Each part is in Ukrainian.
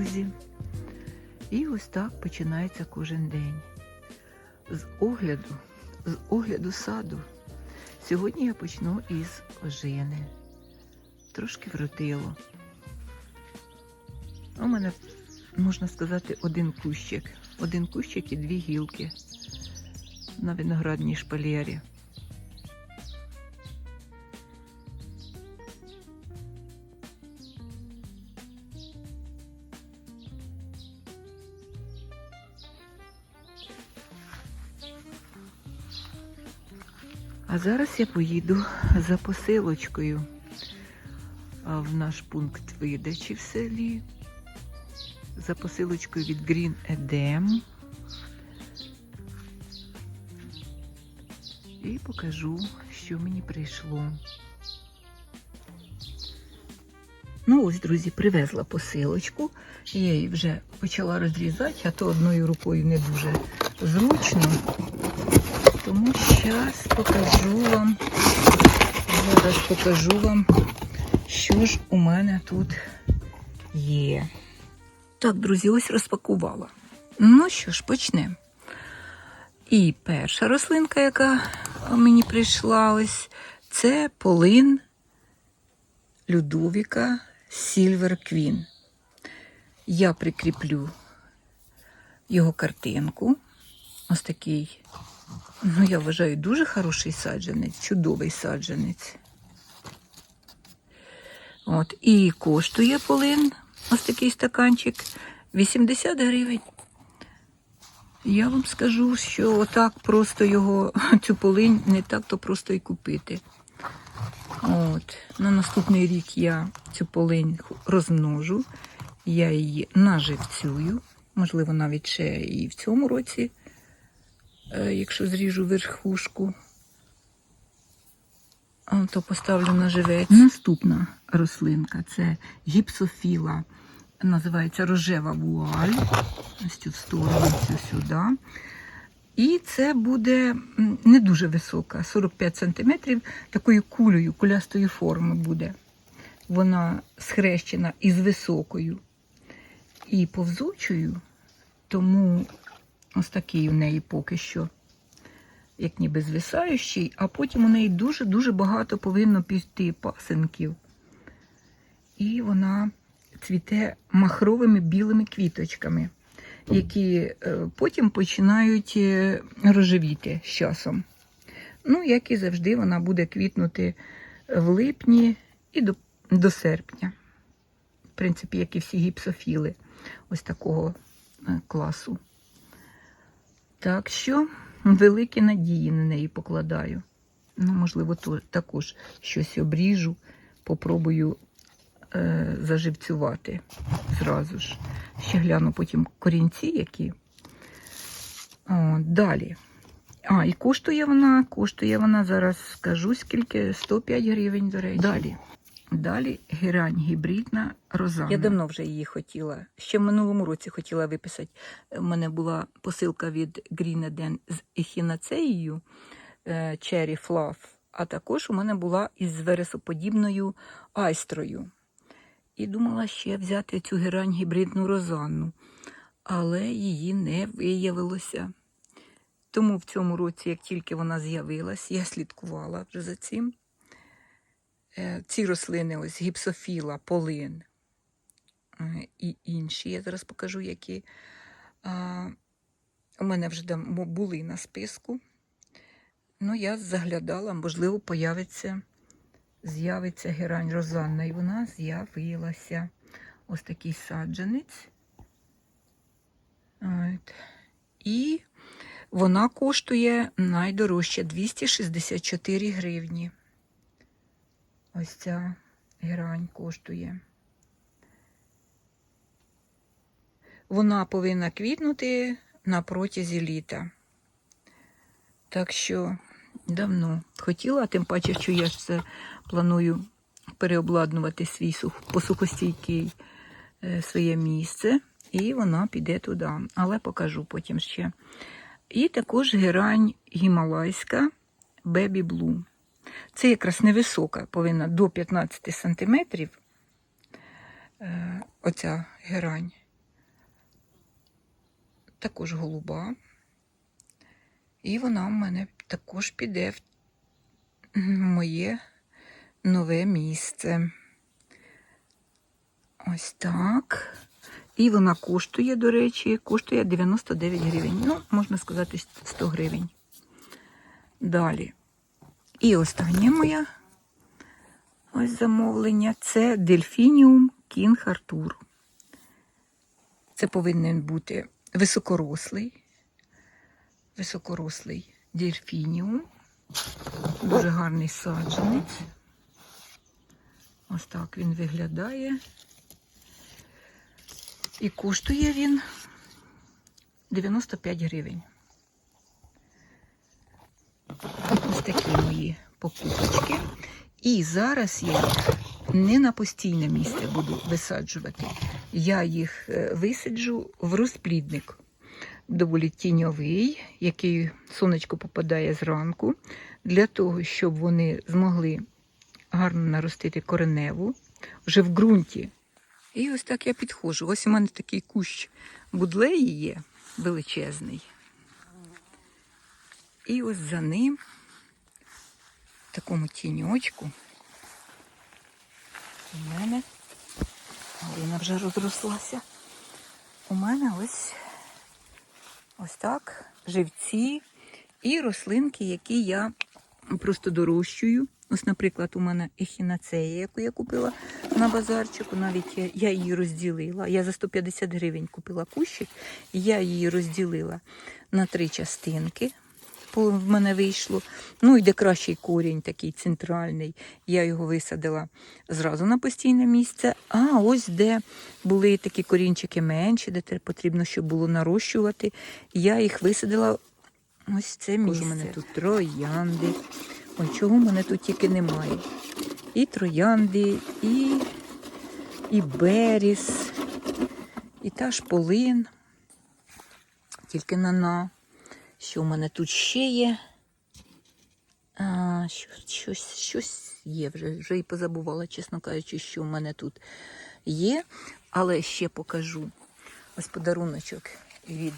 друзі. І ось так починається кожен день. З огляду, з огляду саду. Сьогодні я почну із ожини. Трошки вродило. У мене, можна сказати, один кущик. Один кущик і дві гілки на виноградній шпалері. А зараз я поїду за посилочкою в наш пункт видачі в селі. За посилочкою від Green Edem. І покажу, що мені прийшло. Ну ось, друзі, привезла посилочку. Я її вже почала розрізати, а то одною рукою не дуже зручно. Тому зараз покажу вам, зараз покажу вам, що ж у мене тут є. Так, друзі, ось розпакувала. Ну що ж, почнемо. І перша рослинка, яка мені прийшла ось, це полин Людовіка Silver Queen. Я прикріплю його картинку. Ось такий, ну, я вважаю, дуже хороший саджанець, чудовий саджанець. От, і коштує полин, ось такий стаканчик, 80 гривень. Я вам скажу, що отак просто його, цю полинь не так то просто і купити. От, на наступний рік я цю полинь розмножу, я її наживцюю, можливо, навіть ще і в цьому році, якщо зріжу верхушку, то поставлю на живець. Наступна рослинка це гіпсофіла, називається рожева вуаль. Ось цю в сторону, цю сюди. І це буде не дуже висока, 45 см, такою кулею, кулястої форми буде. Вона схрещена із високою і повзучою, тому ось такий у неї поки що, як ніби звисаючий, а потім у неї дуже-дуже багато повинно піти пасинків. І вона цвіте махровими білими квіточками які е, потім починають е, рожевіти з часом. Ну, як і завжди, вона буде квітнути в липні і до, до серпня. В принципі, як і всі гіпсофіли ось такого е, класу. Так що великі надії на неї покладаю. Ну, можливо, то, також щось обріжу, попробую е, заживцювати зразу ж. Ще гляну потім корінці які. О, далі. А, і коштує вона, коштує вона, зараз скажу скільки, 105 гривень, до речі. Далі. Далі герань гібридна розана. Я давно вже її хотіла. Ще в минулому році хотіла виписати. У мене була посилка від Green з ехінацеєю е, Cherry Fluff, а також у мене була із вересоподібною айстрою і думала ще взяти цю герань гібридну розанну, але її не виявилося. Тому в цьому році, як тільки вона з'явилась, я слідкувала вже за цим. Е, Ці рослини, ось гіпсофіла, полин е, і інші, я зараз покажу, які у мене вже були на списку. Ну, я заглядала, можливо, появиться з'явиться герань розанна, і вона з'явилася ось такий саджанець. І вона коштує найдорожче 264 гривні. Ось ця герань коштує. Вона повинна квітнути на протязі літа. Так що давно хотіла, тим паче, що я це планую переобладнувати свій сух, посухостійкий е, своє місце, і вона піде туди. Але покажу потім ще. І також герань гімалайська Baby Blue. Це якраз невисока, повинна до 15 см. Е, оця герань. також голуба. І вона в мене також піде в моє нове місце. Ось так. І вона коштує, до речі, коштує 99 гривень. Ну, можна сказати, 100 гривень. Далі. І останнє моє ось замовлення це дельфініум Кінг Артур. Це повинен бути високорослий, високорослий дельфініум. Дуже гарний саджанець. Ось так він виглядає. І коштує він 95 гривень. Ось такі мої покупочки. І зараз я їх не на постійне місце буду висаджувати. Я їх е, висаджу в розплідник. Доволі тіньовий, який сонечко попадає зранку, для того, щоб вони змогли гарно наростити кореневу вже в ґрунті. І ось так я підходжу. Ось у мене такий кущ будлеї є величезний. І ось за ним, такому тіньочку, у мене, Галина вже розрослася. У мене ось ось так живці і рослинки, які я просто дорощую. Ось, наприклад, у мене ехінацея, яку я купила на базарчику. Навіть я, я її розділила. Я за 150 гривень купила кущик, я її розділила на три частинки. В мене вийшло. Ну, йде кращий корінь, такий центральний. Я його висадила зразу на постійне місце. А ось де були такі корінчики менші, де потрібно, щоб було нарощувати. Я їх висадила ось це місце. У мене тут троянди. Ой, чого в мене тут тільки немає. І троянди, і, і беріс, і та ж полин. Тільки на на. Що в мене тут ще є? А, щось, щось, щось є вже. Вже і позабувала, чесно кажучи, що в мене тут є. Але ще покажу ось подаруночок від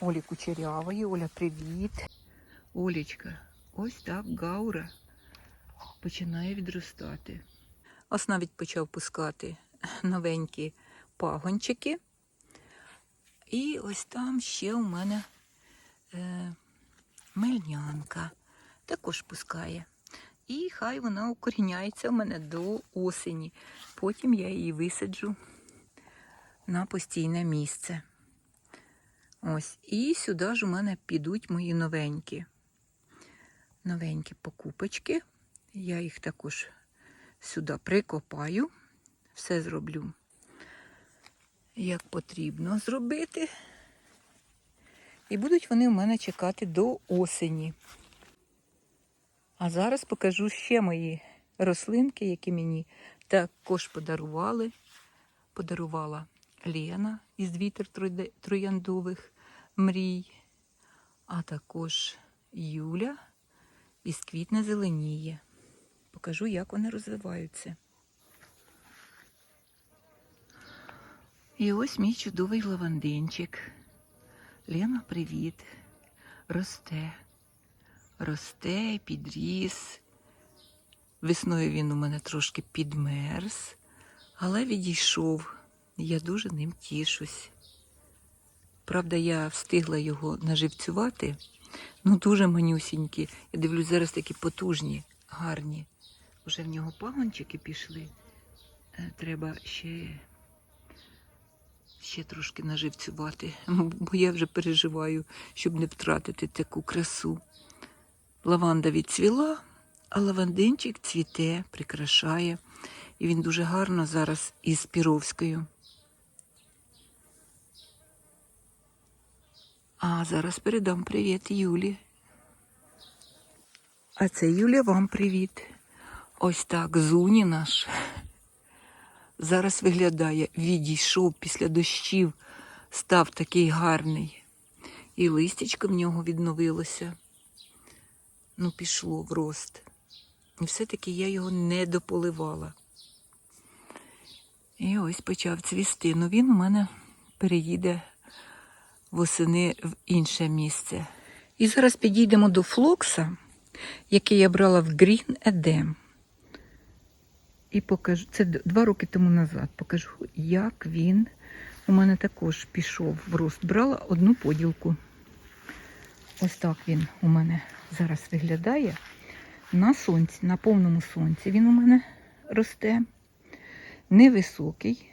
Олі Кучерявої. Оля, привіт. Олічка, ось так гаура починає відростати. Ось навіть почав пускати новенькі пагончики. І ось там ще у мене мельнянка також пускає. І хай вона укоріняється у мене до осені. Потім я її висаджу на постійне місце. Ось. І сюди ж у мене підуть мої новенькі. Новенькі покупочки. Я їх також сюди прикопаю. Все зроблю, як потрібно зробити. І будуть вони в мене чекати до осені. А зараз покажу ще мої рослинки, які мені також подарували. Подарувала Лена із вітер трояндових мрій, а також Юля із квітне зеленіє. Покажу, як вони розвиваються. І ось мій чудовий лавандинчик. Лена, привіт. Росте. Росте, підріс. Весною він у мене трошки підмерз, але відійшов. Я дуже ним тішусь. Правда, я встигла його наживцювати. Ну, дуже манюсінькі. Я дивлюсь, зараз такі потужні, гарні. Уже в нього пагончики пішли. Е, Треба ще, ще трошки наживцювати, бо я вже переживаю, щоб не втратити таку красу. Лаванда відцвіла, а лавандинчик цвіте, прикрашає. І він дуже гарно зараз із Піровською. А зараз передам привіт Юлі. А це Юля вам привіт. Ось так Зуні наш зараз виглядає, відійшов після дощів, став такий гарний. І листячко в нього відновилося. Ну, пішло в рост. І все-таки я його не дополивала. І ось почав цвісти. Ну він у мене переїде восени в інше місце. І зараз підійдемо до флокса, який я брала в Green Edem. І покажу, це два роки тому назад. Покажу, як він у мене також пішов в рост. Брала одну поділку. Ось так він у мене зараз виглядає. На сонці, на повному сонці він у мене росте. Невисокий,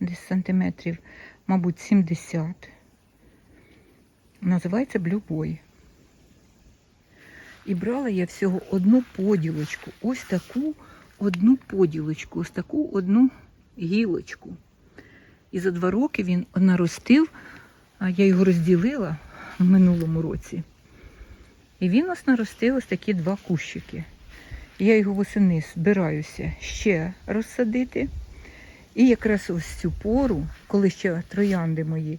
десь сантиметрів, мабуть, 70. Називається Boy. І брала я всього одну поділочку. Ось таку одну поділочку, ось таку одну гілочку. І за два роки він наростив, я його розділила в минулому році. І він ось наростив ось такі два кущики. Я його восени збираюся ще розсадити. І якраз ось цю пору, коли ще троянди мої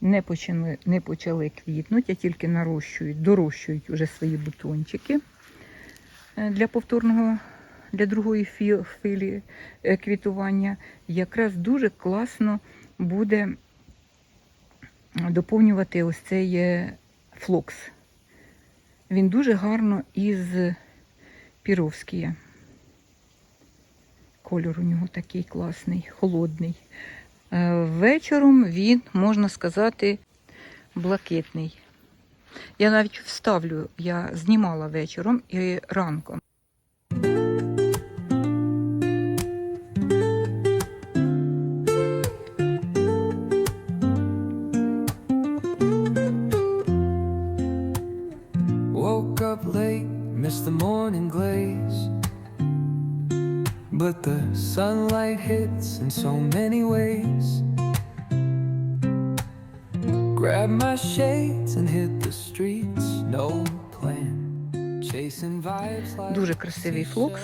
не почали, не почали квітнути, а тільки нарощують, дорощують вже свої бутончики е, для повторного, для другої фі- хвилі е, квітування, якраз дуже класно буде доповнювати ось цей е, флокс. Він дуже гарно із піровськія. Кольор у нього такий класний, холодний. Е, Вечором він, можна сказати, блакитний. Я навіть вставлю, я знімала вечором і ранком. In so many ways. Grab my shades and hit the streets, no plan. Chasing vibes like Дуже красивий флокс.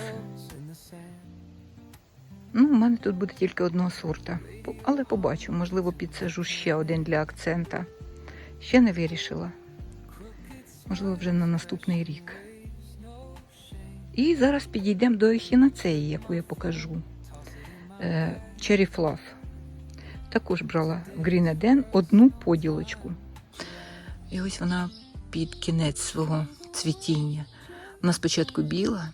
Ну, у мене тут буде тільки одного сорта. Але побачу, можливо, підсажу ще один для акцента. Ще не вирішила. Можливо, вже на наступний рік. І зараз підійдемо до ехінацеї, яку я покажу. Е, Cherry Fluff. Також брала в Green Eden одну поділочку. І ось вона під кінець свого цвітіння. Вона спочатку біла.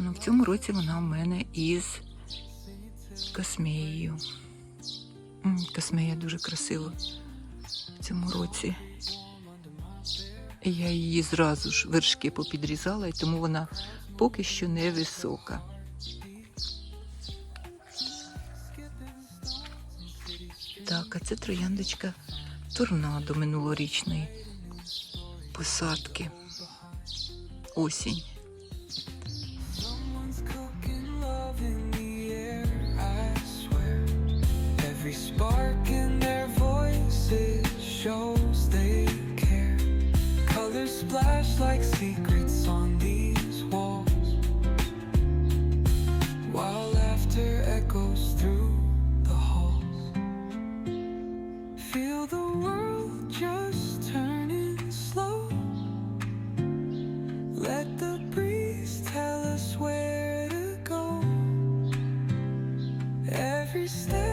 Ну, в цьому році вона у мене із космеєю. Космея дуже красива в цьому році. Я її зразу ж вершки попідрізала, і тому вона поки що не висока. Так, а це трояндочка торнадо минулорічної посадки. Осінь. spark in their voices shows they care. Colors splash like secrets on these walls, while laughter echoes through the halls. Feel the world just turning slow. Let the breeze tell us where to go. Every step.